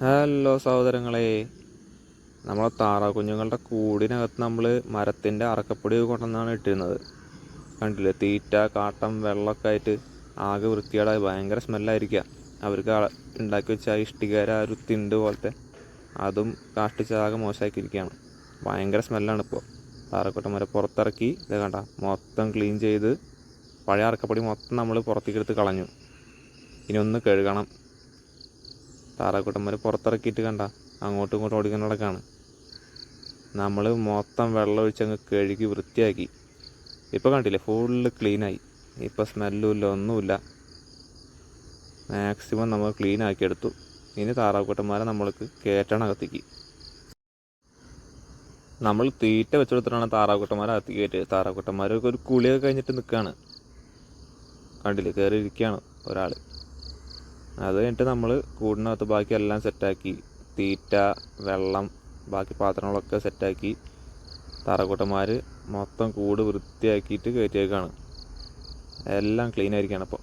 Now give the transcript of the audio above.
Hello സഹോദരങ്ങളെ. നമ്മളെ താറാ കുഞ്ഞുങ്ങളുടെ കൂടിനകത്ത് നമ്മൾ മരത്തിന്റെ അറക്കപ്പൊടി കൊണ്ടെന്നാണ് ഇട്ടിരുന്നത്. കണ്ടില്ലേ? തീറ്റ കാട്ടം വെള്ളമൊക്കെ ആയിട്ട് ആകെ വൃത്തികേടായി. ഭയങ്കര സ്മെല്ലായിരിക്കുക അവർക്ക് ഉണ്ടാക്കി വെച്ച ആ ഇഷ്ടികര ആ ഒരു തിണ്ട് പോലത്തെ അതും കാഷ്ടിച്ച് ആകെ മോശമാക്കിയിരിക്കുകയാണ് ഭയങ്കര സ്മെല്ലാണ് ഇപ്പോൾ വരെ പുറത്തിറക്കി. ഇത് കണ്ട മൊത്തം ക്ലീൻ ചെയ്ത് പഴയ അറക്കപ്പൊടി മൊത്തം നമ്മൾ പുറത്തേക്ക് എടുത്ത് കളഞ്ഞു. ഇനി ഒന്ന് കഴുകണം. താറാക്കുട്ടന്മാർ പുറത്തിറക്കിയിട്ട് കണ്ട അങ്ങോട്ടും ഇങ്ങോട്ടും ഓടിക്കുന്ന നമ്മൾ മൊത്തം വെള്ളം ഒഴിച്ചങ്ങ് കഴുകി വൃത്തിയാക്കി. ഇപ്പോൾ കണ്ടില്ലേ ഫുള്ള് ക്ലീനായി ഇപ്പോൾ സ്മെല്ലും ഇല്ല ഒന്നുമില്ല. മാക്സിമം നമ്മൾ ക്ലീൻ ആക്കിയെടുത്തു. ഇനി താറാക്കൂട്ടന്മാരെ നമ്മൾക്ക് കയറ്റണം അകത്തേക്ക്. നമ്മൾ തീറ്റ വെച്ചെടുത്തിട്ടാണ് താറാക്കുട്ടന്മാരെ അകത്ത് കയറ്റിയത്. താറാക്കുട്ടന്മാരൊക്കെ ഒരു കുളിയൊക്കെ കഴിഞ്ഞിട്ട് നിൽക്കുകയാണ് കണ്ടില്ലേ കയറി ഇരിക്കുകയാണ് ഒരാൾ അത് കഴിഞ്ഞിട്ട് നമ്മൾ കൂടിനകത്ത് ബാക്കി എല്ലാം സെറ്റാക്കി തീറ്റ വെള്ളം ബാക്കി പാത്രങ്ങളൊക്കെ സെറ്റാക്കി തറക്കൂട്ടന്മാർ മൊത്തം കൂട് വൃത്തിയാക്കിയിട്ട് കയറ്റിയേക്കാണ് എല്ലാം ക്ലീൻ ആയിരിക്കുകയാണ് അപ്പോൾ